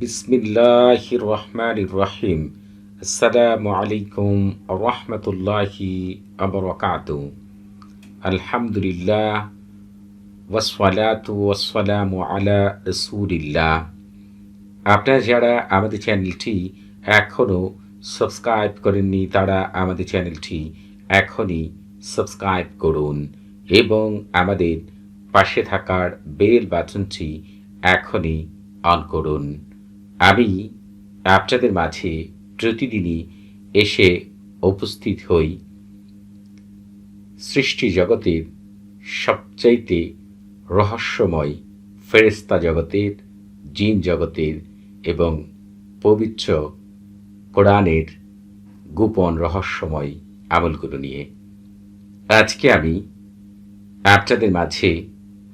বিসমিল্লাহ রহমান রহিম আসসালামু আলাইকুম রহমতুল্লাহি আবরকাত আলহামদুলিল্লাহ ওয়াসলাতু ওয়াসালামু আলা রসুলিল্লাহ আপনারা যারা আমাদের চ্যানেলটি এখনও সাবস্ক্রাইব করেননি, তারা আমাদের চ্যানেলটি এখনই সাবস্ক্রাইব করুন এবং আমাদের পাশে থাকার বেল বাটনটি এখনই অন করুন। আমি আপনাদের মাঝে প্রতিদিনই এসে উপস্থিত হই। সৃষ্টি জগতের সবচাইতে রহস্যময় ফেরেস্তা জগতের, জিন জগতের এবং পবিত্র কোরআনের গোপন রহস্যময় আমলগুলো নিয়ে। আজকে আমি আপনাদের মাঝে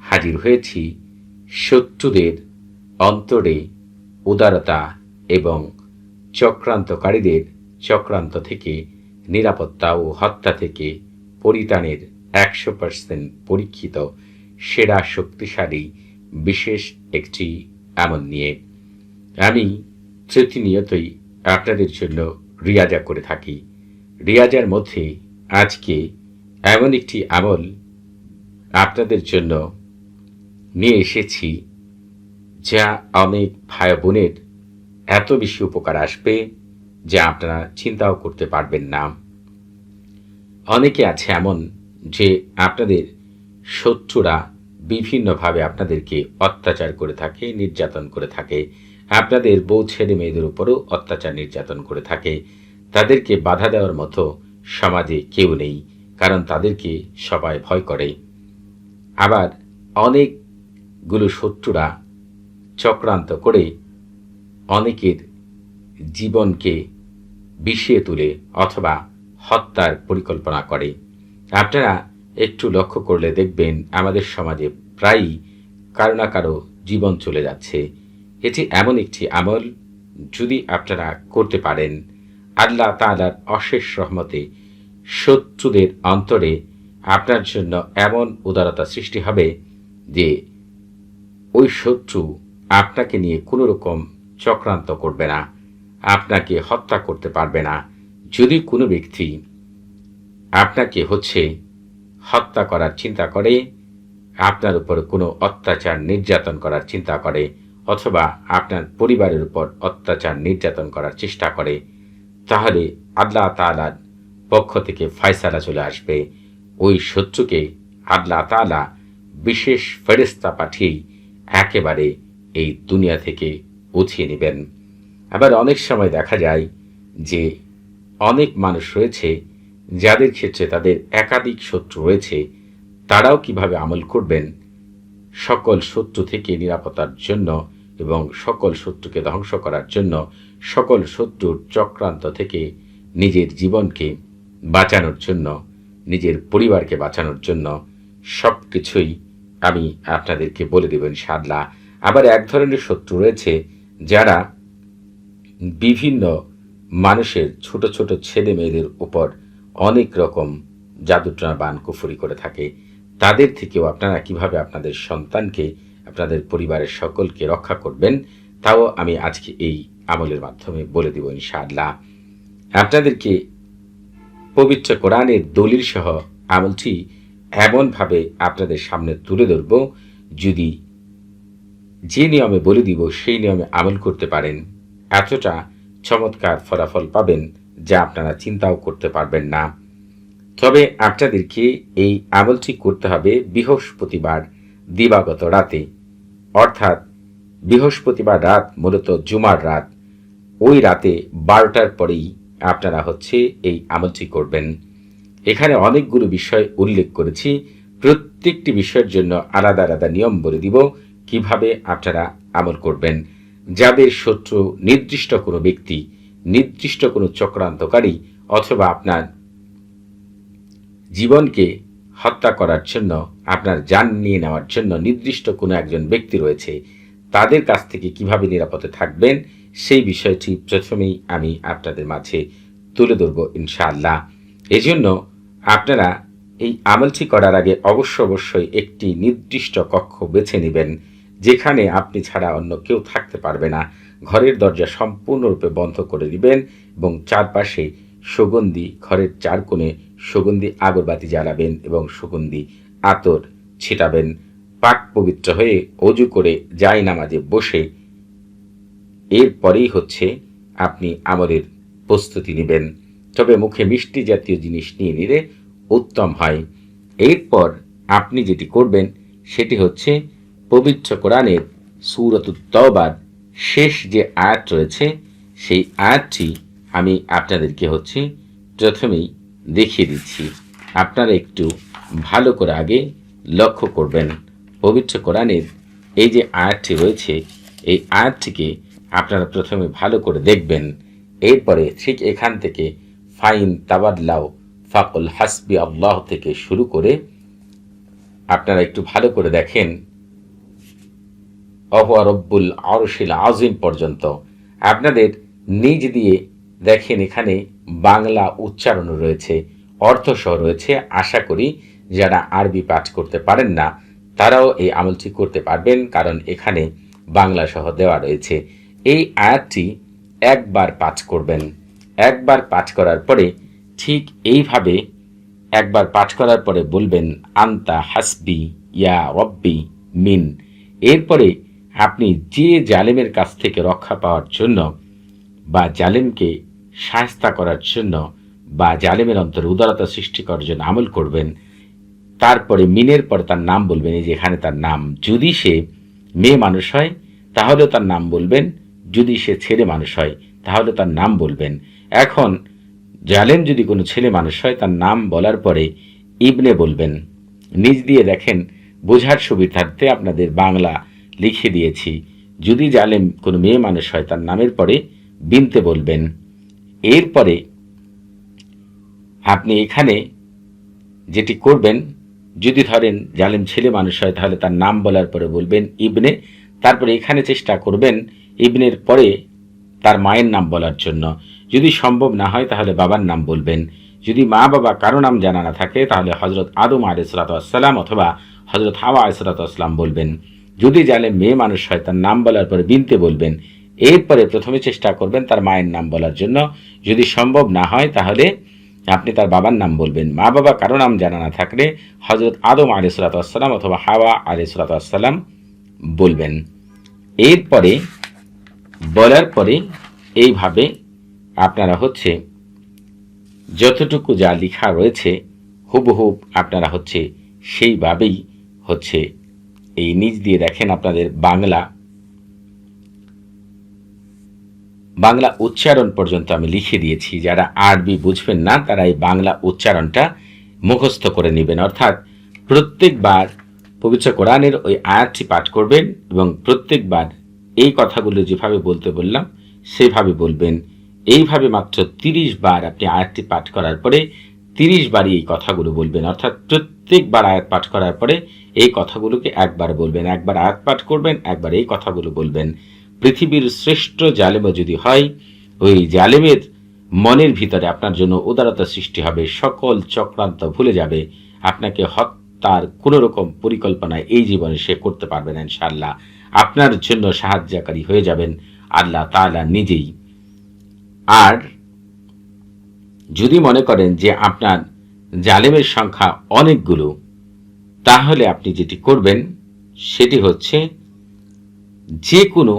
হাজির হয়েছি শত্রুদের অন্তরে উদারতা এবং চক্রান্তকারীদের চক্রান্ত থেকে নিরাপত্তা ও হত্যা থেকে পরিত্রাণের একশো পার্সেন্ট পরীক্ষিত, সেরা শক্তিশালী, বিশেষ একটি আমল নিয়ে। আমি প্রতিনিয়তই আপনাদের জন্য রিয়াজা করে থাকি। রিয়াজার মধ্যে আজকে এমন একটি আমল আপনাদের জন্য নিয়ে এসেছি। যা অনেক ভাই বোনের এত বেশি উপকার আসবে যা আপনারা চিন্তাও করতে পারবেন না। অনেকে আছে এমন যে আপনাদের শত্রুরা বিভিন্নভাবে আপনাদেরকে অত্যাচার করে থাকে, নির্যাতন করে থাকে। আপনাদের বউ, ছেলে, মেয়েদের উপরও অত্যাচার, নির্যাতন করে থাকে। তাদেরকে বাধা দেওয়ার মতো সমাজে কেউ নেই, কারণ তাদেরকে সবাই ভয় করে। আবার অনেকগুলো শত্রুরা চক্রান্ত করে অনেকের জীবনকে বিষিয়ে তুলে অথবা হত্যার পরিকল্পনা করে। আপনারা একটু লক্ষ্য করলে দেখবেন আমাদের সমাজে প্রায়ই কারও না কারও জীবন চলে যাচ্ছে। এটি এমন একটি আমল যদি আপনারা করতে পারেন, আল্লাহ তালার অশেষ রহমতে শত্রুদের অন্তরে আপনার জন্য এমন উদারতা সৃষ্টি হবে যে ওই শত্রু আপনাকে নিয়ে কোনো রকম চক্রান্ত করবে না। আপনাকে হত্যা করতে পারবে না। যদি কোনো ব্যক্তি আপনাকে হচ্ছে হত্যা করার চিন্তা করে, আপনার উপর কোনো অত্যাচার নির্যাতন করার চিন্তা করে, অথবা আপনার পরিবারের উপর অত্যাচার নির্যাতন করার চেষ্টা করে, তাহলে আল্লাহ তালার পক্ষ থেকে ফয়সালা চলে আসবে। ওই শত্রুকে আল্লাহ তালা বিশেষ ফেরিস্তা পাঠিয়েই একেবারে এই দুনিয়া থেকে উঠিয়ে নেবেন। আবার অনেক সময় দেখা যায় যে অনেক মানুষ রয়েছে যাদের ক্ষেত্রে তাদের একাধিক শত্রু রয়েছে, তারাও কীভাবে আমল করবেন? সকল শত্রু থেকে নিরাপত্তার জন্য এবং সকল শত্রুকে ধ্বংস করার জন্য সকল শত্রুর চক্রান্ত থেকে নিজের জীবনকে বাঁচানোর জন্য, নিজের পরিবারকে বাঁচানোর জন্য সব কিছুই আমি আপনাদেরকে বলে দেবেন সাদলা আবার এক ধরনের শত্রু রয়েছে যারা বিভিন্ন মানুষের ছোট ছোট ছেলে মেয়েদের উপর অনেক রকম জাদুটনা বান কুফুরি করে থাকে। তাদের থেকেও আপনারা কীভাবে আপনাদের সন্তানকে, আপনাদের পরিবারের সকলকে রক্ষা করবেন, তাও আমি আজকে এই আমলের মাধ্যমে বলে দেব ইনশাআল্লাহ। আপনাদেরকে পবিত্র কোরআনের দলিল সহ আমলটি এমনভাবে আপনাদের সামনে তুলে ধরব, যদি যে নিয়মে বলে দিব, সেই নিয়মে আমল করতে পারেন। এতটা চমৎকার ফলাফল পাবেন যা আপনারা চিন্তাও করতে পারবেন না। তবে আপনাদেরকে এই আমলটি করতে হবে বৃহস্পতিবার দিবাগত রাতে। অর্থাৎ বৃহস্পতিবার রাত, মূলত জুমার রাত। ওই রাতে বারোটার পরেই আপনারা হচ্ছে এই আমলটি করবেন। এখানে অনেকগুলো বিষয় উল্লেখ করেছি। প্রত্যেকটি বিষয়ের জন্য আলাদা আলাদা নিয়ম বলে দিব। কীভাবে আপনারা আমল করবেন? যাদের শত্রু নির্দিষ্ট কোনো ব্যক্তি, নির্দিষ্ট কোনো চক্রান্তকারী অথবা আপনার জীবনকে হত্যা করার জন্য, আপনার যান নিয়ে নেওয়ার জন্য নির্দিষ্ট কোনো একজন ব্যক্তি রয়েছে, তাদের কাছ থেকে কীভাবে নিরাপদে থাকবেন? সেই বিষয়টি প্রথমেই আমি আপনাদের মাঝে তুলে ধরব ইনশাআল্লাহ। এজন্য আপনারা এই আমলটি করার আগে অবশ্য অবশ্যই একটি নির্দিষ্ট কক্ষ বেছে নেবেন। যেখানে আপনি ছাড়া অন্য কেউ থাকতে পারবে না। ঘরের দরজা সম্পূর্ণরূপে বন্ধ করে দিবেন এবং চারপাশে সুগন্ধি, ঘরের চার কোণে সুগন্ধি আগরবাতি জ্বালাবেন এবং সুগন্ধি আতর ছিটাবেন। পাক পবিত্র হয়ে অজু করে যাই নামাজে বসে। এরপরেই হচ্ছে আপনি আমলের প্রস্তুতি নেবেন। তবে মুখে মিষ্টি জাতীয় জিনিস নিয়ে নিলে উত্তম হয়। এরপর আপনি যেটি করবেন সেটি হচ্ছে পবিত্র কোরআনের সুরত তওবার শেষ যে আয়াত রয়েছে, সেই আয়াতটি আমি আপনাদেরকে হচ্ছে প্রথমেই দেখিয়ে দিচ্ছি। আপনারা একটু ভালো করে আগে লক্ষ্য করবেন পবিত্র কোরআনের এই যে আয়াতটি রয়েছে, এই আয়াতটিকে আপনারা প্রথমে ভালো করে দেখবেন। এরপরে ঠিক এখান থেকে ফাইন তাবাদলাও ফাকুল হাসবি আল্লাহ থেকে শুরু করে আপনারা একটু ভালো করে দেখেন অবরব্বুল আরশিল আজিম পর্যন্ত। আপনাদের নিজ দিয়ে দেখেন, এখানে বাংলা উচ্চারণ রয়েছে অর্থসহ রয়েছে। আশা করি যারা আরবি পাঠ করতে পারেন না, তারাও এই আমলটি করতে পারবেন, কারণ এখানে বাংলা সহ দেওয়া রয়েছে। এই আয়াতটি একবার পাঠ করবেন। একবার পাঠ করার পরে ঠিক এইভাবে একবার পাঠ করার পরে বলবেন, আন্তা হাসবি ইয়া রব্বি মিন। এরপরে আপনি যে জালেমের কাছ থেকে রক্ষা পাওয়ার জন্য বা জালেমকে সাহস্তা করার জন্য বা জালেমের অন্তরে উদারতা সৃষ্টি করার জন্য আমল করবেন, তারপরে মিনের পর তার নাম বলবেন, এই যে এখানে তার নাম। যদি সে মেয়ে মানুষ হয়, তাহলেও তার নাম বলবেন। যদি সে ছেলে মানুষ হয় তাহলে তার নাম বলবেন। এখন জালেম যদি কোনো ছেলে মানুষ হয়, তার নাম বলার পরে ইবনে বলবেন। নিজ দিয়ে দেখেন, বোঝার সুবিধার্থে আপনাদের বাংলা লিখে দিয়েছি। যদি জালেম কোনো মেয়ে মানুষ হয়, তার নামের পরে বিনতে বলবেন। এরপরে আপনি এখানে যেটি করবেন, যদি ধরেন জালেম ছেলে মানুষ হয়, তাহলে তার নাম বলার পরে বলবেন ইবনে। তারপরে এখানে চেষ্টা করবেন ইবনের পরে তার মায়ের নাম বলার জন্য। যদি সম্ভব না হয়, তাহলে বাবার নাম বলবেন। যদি মা বাবা কারও নাম জানা না থাকে, তাহলে হজরত আদম আলিসালাতাম অথবা হজরত হাওয়া আলিসালাতাম বলবেন। যদি জালে মেয়ে মানুষ হয়, তার নাম বলার পরে বিনতে বলবেন। এরপরে প্রথমে চেষ্টা করবেন তার মায়ের নাম বলার জন্য। যদি সম্ভব না হয়, তাহলে আপনি তার বাবার নাম বলবেন। মা বাবা কারও নাম জানা না থাকলে হজরত আদম আলি সালাতাম অথবা হাওয়া আলি সালাতাম বলবেন। এরপরে বলার পরে এইভাবে আপনারা হচ্ছে যতটুকু যা লেখা রয়েছে হুবহুব আপনারা হচ্ছে সেইভাবেই হচ্ছে এই নিজ দিয়ে দেখেন আপনাদের বাংলা। বাংলা উচ্চারণ পর্যন্ত আমি লিখে দিয়েছি। যারা আরবি বুঝবেন না, তারা এই বাংলা উচ্চারণটা মুখস্থ করে নেবেন। অর্থাৎ প্রত্যেকবার পবিত্র কোরআনের ওই আয়াতটি পাঠ করবেন এবং প্রত্যেকবার এই কথাগুলো যেভাবে বলতে বললাম, সেভাবে বলবেন। এইভাবে মাত্র তিরিশ বার আপনি আয়াতটি পাঠ করার পরে তিরিশ বারই এই কথাগুলো বলবেন। অর্থাৎ প্রত্যেকবার আয়াত পাঠ করার পরে এই কথাগুলোকে একবার বলবেন, একবার আয়াত পাঠ করবেন, একবার এই কথাগুলো বলবেন। পৃথিবীর শ্রেষ্ঠ জালেমও যদি হয়, ওই জালেমের মনের ভিতরে আপনার জন্য উদারতা সৃষ্টি হবে, সকল চক্রান্ত ভুলে যাবে। আপনাকে হত্যার কোনো রকম পরিকল্পনা এই জীবনে সে করতে পারবে না, ইনশাআল্লাহ। আপনার জন্য সাহায্যকারী হয়ে যাবেন আল্লাহ তালা নিজেই। আর যদি মনে করেন যে আপনার জালেমের সংখ্যা অনেকগুলো তাহলে আপনি যেটি করবেন, সেটি হচ্ছে যে কোনো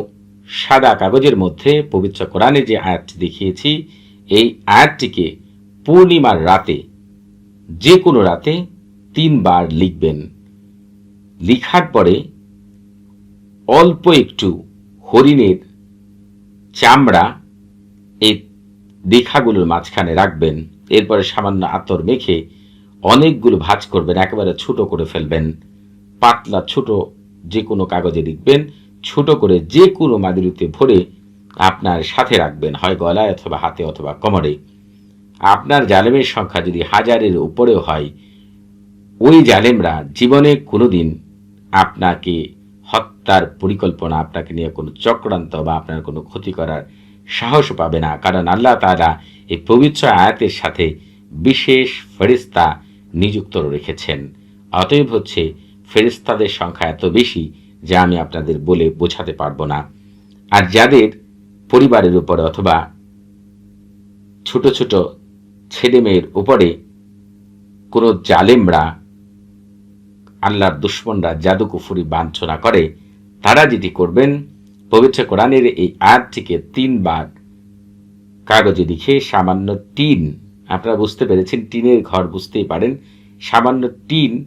সাদা কাগজের মধ্যে পবিত্র কোরআনে যে আয়াতটি দেখিয়েছি, এই আয়াতটিকে পূর্ণিমার রাতে যে কোনো রাতে তিনবার লিখবেন। লিখার পরে অল্প একটু হরিণের চামড়া এই দেখাগুলোর মাঝখানে রাখবেন। এরপরে সামান্য আতর মেখে অনেকগুলো ভাজ করবেন, একেবারে ছোট করে ফেলবেন। পাতলা, ছোট যে কোনো কাগজে লিখবেন, ছোট করে যে কোনো মাদুরিতে ভরে আপনার সাথে রাখবেন, হয় গলায় অথবা হাতে অথবা কোমরে। আপনার জালেমের সংখ্যা যদি হাজারের উপরেও হয়, ওই জালেমরা জীবনে কোনোদিন আপনাকে হত্যার পরিকল্পনা, আপনাকে নিয়ে কোনো চক্রান্ত বা আপনার কোনো ক্ষতি করার সাহস পাবে না। কারণ আল্লাহ তারা এই পবিত্র আয়াতের সাথে বিশেষ ফেরিস্তা নিযুক্ত রেখেছেন। অতএব হচ্ছে ফেরিস্তাদের সংখ্যা এত বেশি যা আমি আপনাদের বলে বোঝাতে পারব না। আর যাদের পরিবারের উপরে অথবা ছোট ছোট ছেলে মেয়ের উপরে কোনো জালেমরা, আল্লাহর দুশ্মনরা জাদু কুফুরি বাঞ্ছনা করে, তারা যেটি করবেন, পবিত্র কোরআনের এই আয়াতটিকে তিনবার কাগজে লিখে সামান্য টিন আপনারা বুঝতে পেরেছেন, টিনের ঘর বুঝতেই পারেন, সামান্য টিন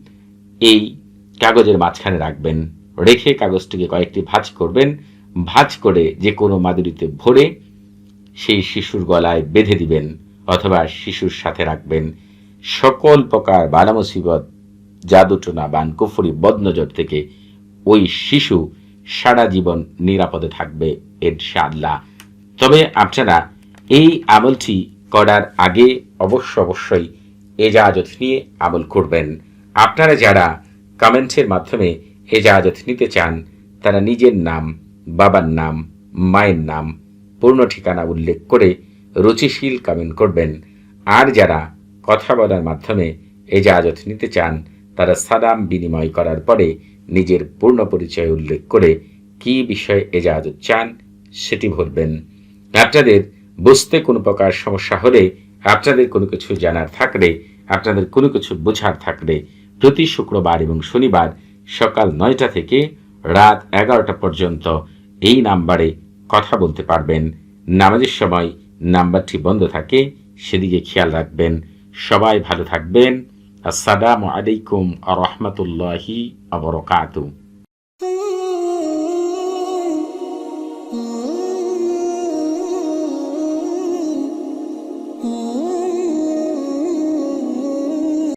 এই কাগজের মাঝখানে রাখবেন। রেখে কাগজটিকে কয়েকটি ভাঁজ করবেন। ভাঁজ করে যে কোনো মাদুরিতে ভরে সেই শিশুর গলায় বেঁধে দিবেন অথবা শিশুর সাথে রাখবেন। সকল প্রকার বালা মুসিবত জাদুটোনা বান কুফুরি বদনজর থেকে ওই শিশু সারা জীবন নিরাপদে থাকবে, ইনশাআল্লাহ। তবে আপনারা এই আমলটি করার আগে অবশ্য অবশ্যই এজাজত নিয়ে আমল করবেন। আপনারা যারা কমেন্টের মাধ্যমে এজাজত নিতে চান, তারা নিজের নাম, বাবার নাম, মায়ের নাম, পূর্ণ ঠিকানা উল্লেখ করে রুচিশীল কমেন্ট করবেন। আর যারা কথা বলার মাধ্যমে এজাজত নিতে চান, তারা সালাম বিনিময় করার পরে নিজের পূর্ণ পরিচয় উল্লেখ করে কি বিষয়ে এজাজত চান, সেটি ভরবেন আপনাদের বুঝতে কোনো প্রকার সমস্যা হলে, আপনাদের কোনো কিছু জানার থাকলে, আপনাদের কোনো কিছু বোঝার থাকলে প্রতি শুক্রবার এবং শনিবার সকাল নয়টা থেকে রাত এগারোটা পর্যন্ত এই নাম্বারে কথা বলতে পারবেন। নামাজের সময় নাম্বারটি বন্ধ থাকে, সেদিকে খেয়াল রাখবেন। সবাই ভালো থাকবেন। আসসালামু আলাইকুম আ রহমতুল্লাহি আবরকাতু